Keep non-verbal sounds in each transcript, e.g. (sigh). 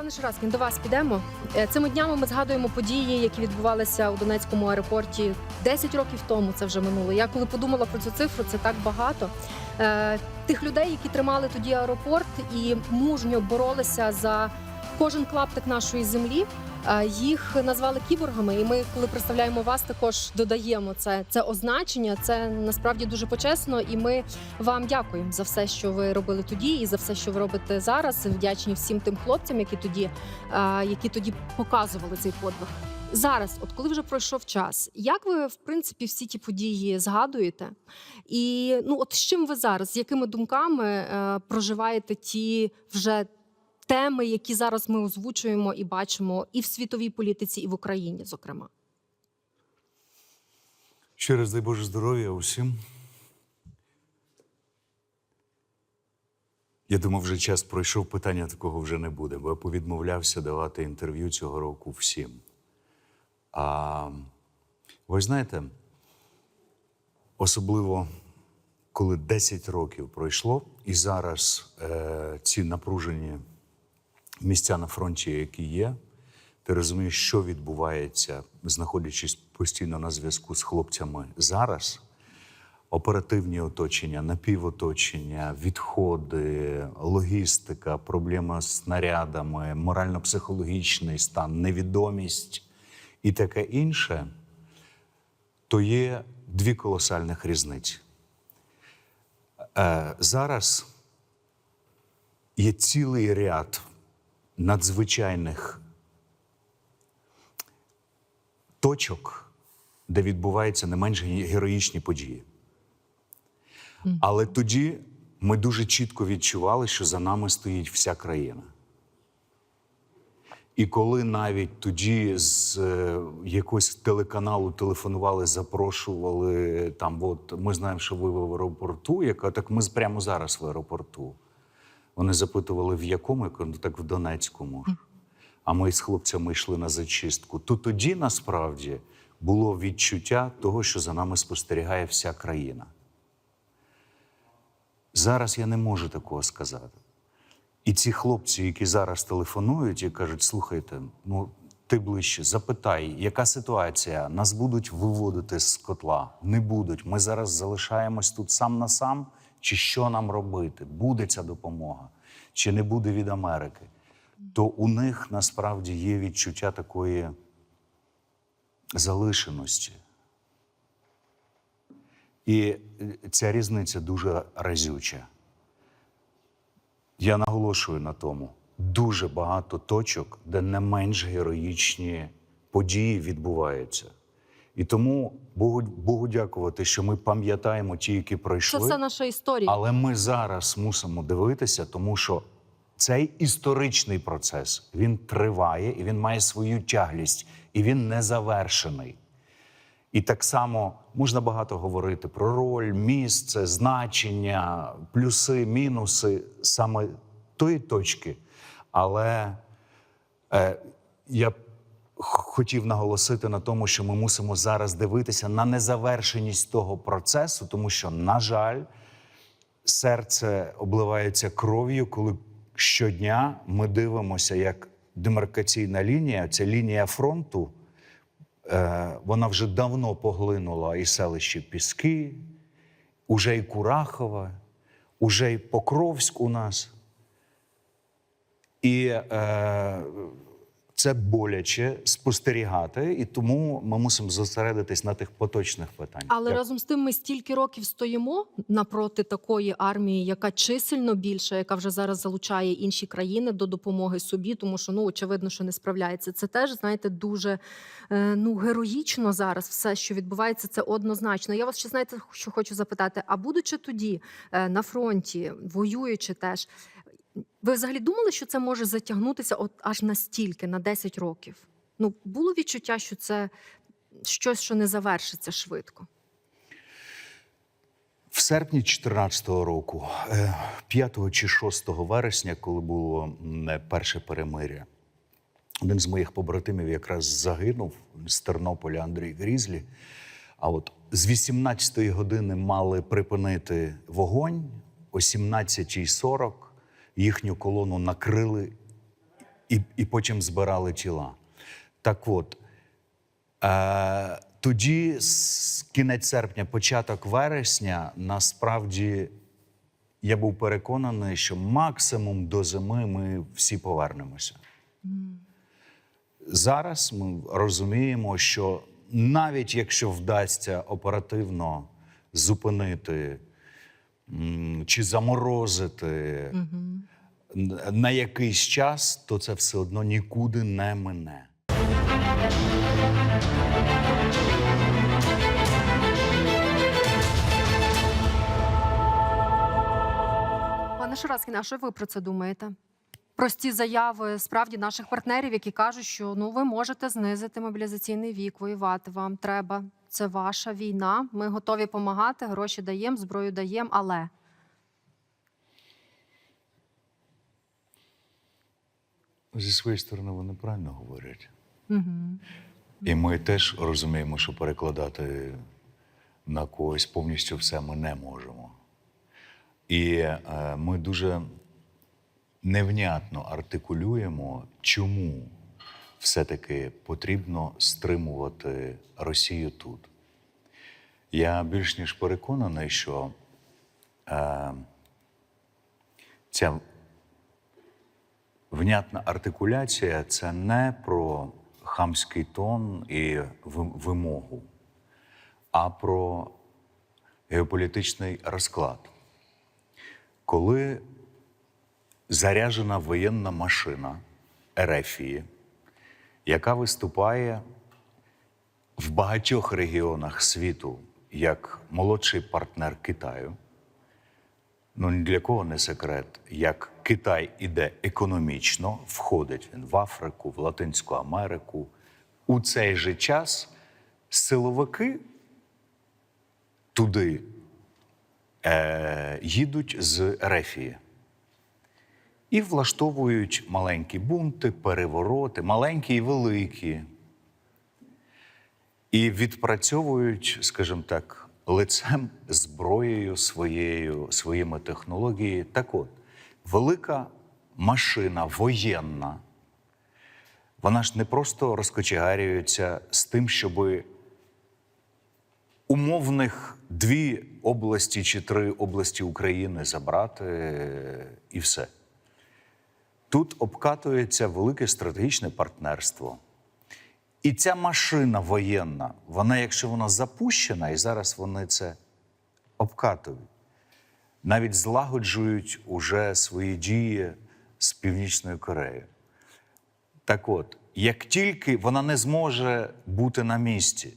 Пане Шараскін, до вас підемо. Е, Цими днями ми згадуємо події, які відбувалися у Донецькому аеропорті 10 років тому. Це вже минуло. Я коли подумала про цю цифру, це так багато. Е, Тих людей, які тримали тоді аеропорт і мужньо боролися за кожен клаптик нашої землі. Їх назвали кіборгами, і ми, коли представляємо вас, також додаємо це, це означення. Це насправді дуже почесно, і ми вам дякуємо за все, що ви робили тоді, і за все, що ви робите зараз. Вдячні всім тим хлопцям, які тоді, які тоді показували цей подвиг. Зараз, от коли вже пройшов час, як ви в принципі всі ті події згадуєте? І ну, от з чим ви зараз, з якими думками е, проживаєте ті вже теми, які зараз ми озвучуємо і бачимо і в світовій політиці, і в Україні, зокрема? Ще раз дай Боже здоров'я усім. Я думав, вже час пройшов, питання такого вже не буде, бо я повідмовлявся давати інтерв'ю цього року всім. А ви знаєте, особливо коли 10 років пройшло, і зараз е, ці напружені місця на фронті, які є, ти розумієш, що відбувається, знаходячись постійно на зв'язку з хлопцями зараз. Оперативні оточення, напівоточення, відходи, логістика, проблема з снарядами, морально-психологічний стан, невідомість і таке інше, то є дві колосальних різниці. Е, зараз є цілий ряд надзвичайних точок, де відбуваються не менш героїчні події. Але тоді ми дуже чітко відчували, що за нами стоїть вся країна. І коли навіть тоді з е, якогось телеканалу телефонували, запрошували там, от ми знаємо, що ви в аеропорту, яка так ми прямо зараз в аеропорту. Вони запитували, в якому, я кажу, «Ну, так в Донецькому. ж». А ми з хлопцями йшли на зачистку. То тоді насправді було відчуття того, що за нами спостерігає вся країна. Зараз я не можу такого сказати. І ці хлопці, які зараз телефонують і кажуть: слухайте, ну ти ближче, запитай, яка ситуація? Нас будуть виводити з котла? Не будуть. Ми зараз залишаємось тут сам на сам. Чи що нам робити? Буде ця допомога, чи не буде від Америки? То у них насправді є відчуття такої залишеності. І е, ця різниця дуже разюча. Я наголошую на тому: дуже багато точок, де не менш героїчні події відбуваються. І тому Богу, Богу дякувати, що ми пам'ятаємо ті, які Це пройшли. все наша історія. Але ми зараз мусимо дивитися, тому що цей історичний процес він триває і він має свою тяглість, і він не завершений. І так само можна багато говорити про роль, місце, значення, плюси, мінуси саме тої точки. Але е, я хотів наголосити на тому, що ми мусимо зараз дивитися на незавершеність того процесу, тому що, на жаль, серце обливається кров'ю, коли щодня ми дивимося, як демаркаційна лінія, ця лінія фронту, е, вона вже давно поглинула і селище Піски, уже і Курахове, уже і Покровськ у нас. І е, це боляче спостерігати, і тому ми мусимо зосередитись на тих поточних питаннях. Але Дякую. разом з тим ми стільки років стоїмо напроти такої армії, яка чисельно більша, яка вже зараз залучає інші країни до допомоги собі, тому що ну очевидно, що не справляється. Це теж знаєте дуже е, ну героїчно зараз. Все, що відбувається, це однозначно. Я вас ще знаєте, що хочу запитати: а будучи тоді е, на фронті, воюючи теж. Ви взагалі думали, що це може затягнутися от аж настільки, на 10 років? Ну, було відчуття, що це щось, що не завершиться швидко. В серпні 2014 року, е, 5 чи 6 вересня, коли було е, перше перемиря, один з моїх побратимів якраз загинув з Тернополя Андрій Грізлі. А от з 18-ї години мали припинити вогонь, о 17.40 їхню колону накрили і, і потім збирали тіла. Так от, е, тоді, з кінець серпня, початок вересня, насправді я був переконаний, що максимум до зими ми всі повернемося. Зараз ми розуміємо, що навіть якщо вдасться оперативно зупинити чи заморозити н- на якийсь час, то це все одно нікуди не мине. Пане Шараскіне, а що ви про це думаєте? Прості заяви справді наших партнерів, які кажуть, що ну ви можете знизити мобілізаційний вік, воювати вам треба. Це ваша війна. Ми готові допомагати, гроші даємо, зброю даємо, але Зі своєї сторони вони правильно говорять. угу. І ми теж розуміємо, що перекладати на когось повністю все ми не можемо. І е, ми дуже невнятно артикулюємо, чому все-таки потрібно стримувати Росію тут. Я більш ніж переконаний, що е, ця внятна артикуляція це не про хамський тон і вимогу, а про геополітичний розклад. Коли заряджена воєнна машина Ерефії, яка виступає в багатьох регіонах світу як молодший партнер Китаю, Ну, ні для кого не секрет, як Китай іде економічно, входить він в Африку, в Латинську Америку. У цей же час силовики туди е, їдуть з Рефії і влаштовують маленькі бунти, перевороти, маленькі і великі. І відпрацьовують, скажімо так, лицем, зброєю своєю, своїми технологіями. Так от, велика машина воєнна, вона ж не просто розкочегарюється з тим, щоб умовних дві області чи три області України забрати е, і все. Тут обкатується велике стратегічне партнерство. І ця машина воєнна, вона, якщо вона запущена, і зараз вони це обкатують, навіть злагоджують уже свої дії з Північною Кореєю. Так от, як тільки вона не зможе бути на місці,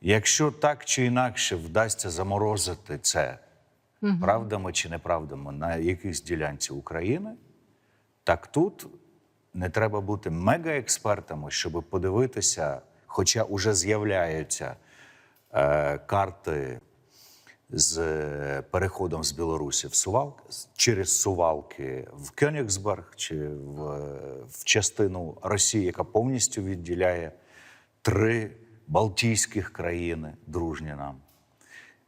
якщо так чи інакше вдасться заморозити це правдами чи неправдами на якійсь ділянці України, так тут не треба бути мегаекспертами, щоб подивитися, хоча вже з'являються е, карти з е, переходом з Білорусі в Сувалки, через Сувалки в Кьонігсберг чи в, е, в частину Росії, яка повністю відділяє три Балтійських країни, дружні нам.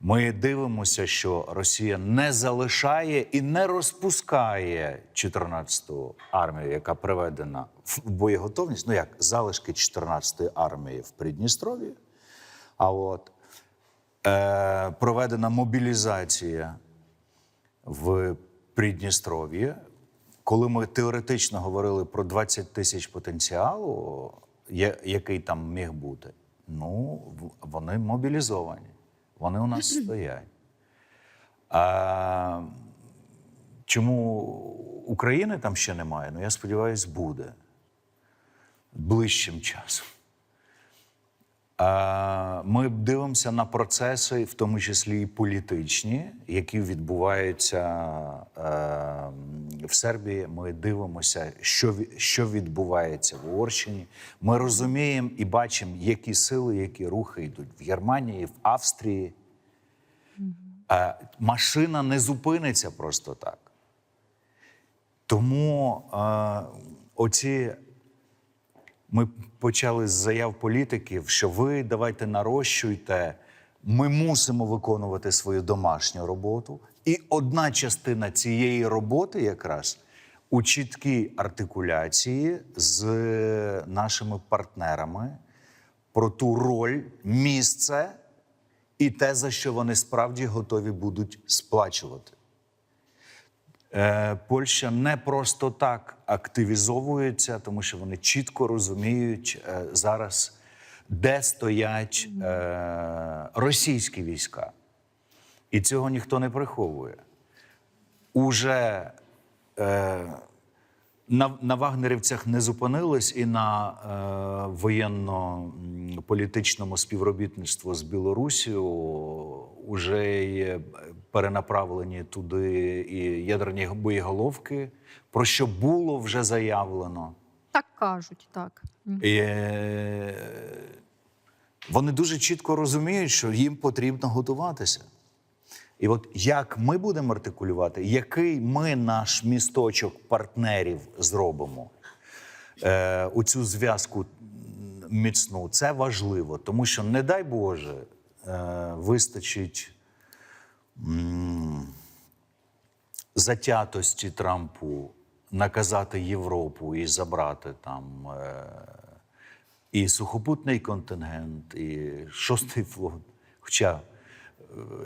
Ми дивимося, що Росія не залишає і не розпускає 14-ту армію, яка приведена в боєготовність. Ну як залишки 14-ї армії в Придністров'ї. А от е, проведена мобілізація в Придністров'ї. Коли ми теоретично говорили про 20 тисяч потенціалу, який там міг бути, ну вони мобілізовані. Вони у нас стоять. А чому України там ще немає? Ну, я сподіваюся, буде ближчим часом. Ми дивимося на процеси, в тому числі і політичні, які відбуваються е, в Сербії. Ми дивимося, що, що відбувається в Угорщині. Ми розуміємо і бачимо, які сили, які рухи йдуть в Германії, в Австрії. Е, машина не зупиниться просто так. Тому е, оці ми почали з заяв політиків, що ви давайте нарощуйте. Ми мусимо виконувати свою домашню роботу. І одна частина цієї роботи якраз у чіткій артикуляції з нашими партнерами про ту роль, місце і те, за що вони справді готові будуть сплачувати. Е, Польща не просто так активізовується, тому що вони чітко розуміють е, зараз, де стоять е, російські війська. І цього ніхто не приховує. Уже на, на вагнерівцях не зупинились і на е, воєнно-політичному співробітництву з Білорусією вже є перенаправлені туди і ядерні боєголовки, про що було вже заявлено. Так кажуть, так. І, е, вони дуже чітко розуміють, що їм потрібно готуватися. І от як ми будемо артикулювати, який ми наш місточок партнерів зробимо е, у цю зв'язку міцну, це важливо, тому що, не дай Боже, е, вистачить м, затятості Трампу наказати Європу і забрати там е, і сухопутний контингент, і шостий флот. Хоча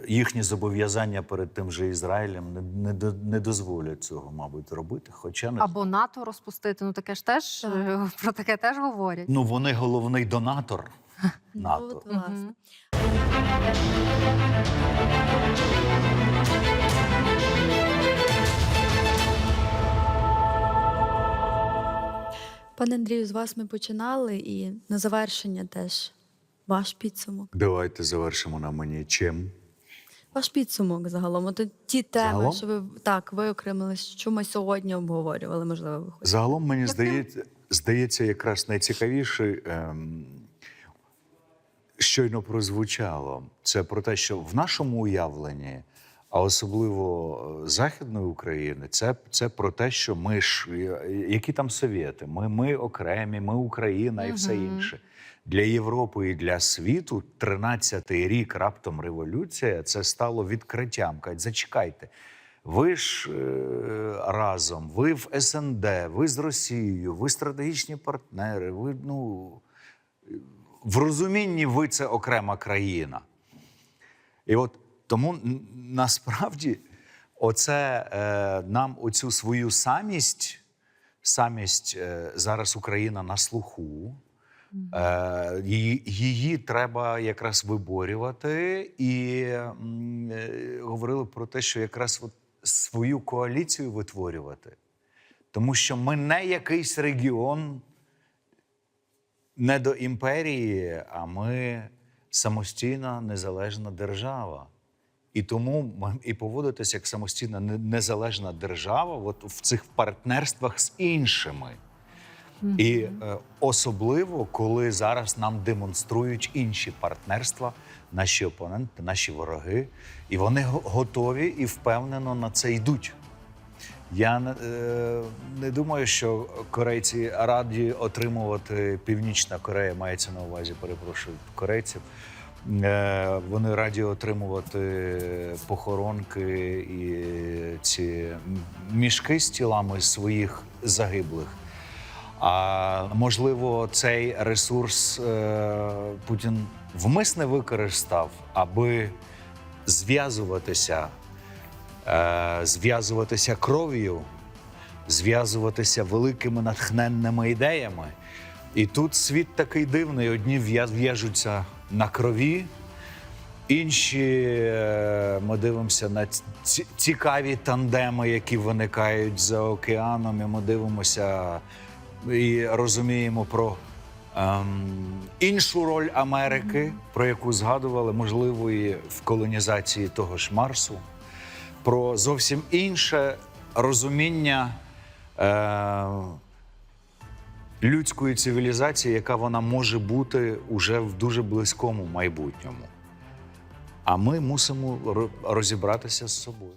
їхні зобов'язання перед тим же Ізраїлем не, не, не дозволять цього, мабуть, робити. Хоча не Або НАТО розпустити. Ну таке ж теж е, (laughs) про таке теж говорять. ну вони головний донатор (laughs) НАТО. Ну, от, Пане Андрію, з вас ми починали, і на завершення теж ваш підсумок. Давайте завершимо на мені чим. Ваш підсумок загалом. От ті теми, Загалом? що ви так виокремили, що ми сьогодні обговорювали, можливо, ви хочете. Загалом мені здається, здається, якраз найцікавіше ем, щойно прозвучало. Це про те, що в нашому уявленні, а особливо е, Західної України, це, це про те, що ми ж які там совєти, ми, ми окремі, ми Україна і все інше. Для Європи і для світу 13-й рік раптом революція це стало відкриттям. Кажуть, зачекайте. Ви ж е, разом, ви в СНД, ви з Росією, ви стратегічні партнери. Ви ну в розумінні ви це окрема країна. І от тому насправді, оце е, нам оцю свою самість, самість е, зараз Україна на слуху. Е, її, її треба якраз виборювати, і е, говорили про те, що якраз от свою коаліцію витворювати. Тому що ми не якийсь регіон не до імперії, а ми самостійна незалежна держава. І тому і поводитися як самостійна незалежна держава от в цих партнерствах з іншими. І е, особливо, коли зараз нам демонструють інші партнерства, наші опоненти, наші вороги, і вони готові і впевнено на це йдуть. Я е, не думаю, що корейці раді отримувати Північна Корея, мається на увазі, перепрошую, корейців. Е, вони раді отримувати похоронки і ці мішки з тілами своїх загиблих. А можливо, цей ресурс е, Путін вмисне використав, аби зв'язуватися, е, зв'язуватися кров'ю, зв'язуватися великими натхненними ідеями. І тут світ такий дивний: одні в'яжуться на крові, інші е, ми дивимося на ці- цікаві тандеми, які виникають за океаном. І ми дивимося і розуміємо про ем, іншу роль Америки, про яку згадували, можливо, і в колонізації того ж Марсу, про зовсім інше розуміння. Е, людської цивілізації, яка вона може бути уже в дуже близькому майбутньому. А ми мусимо розібратися з собою.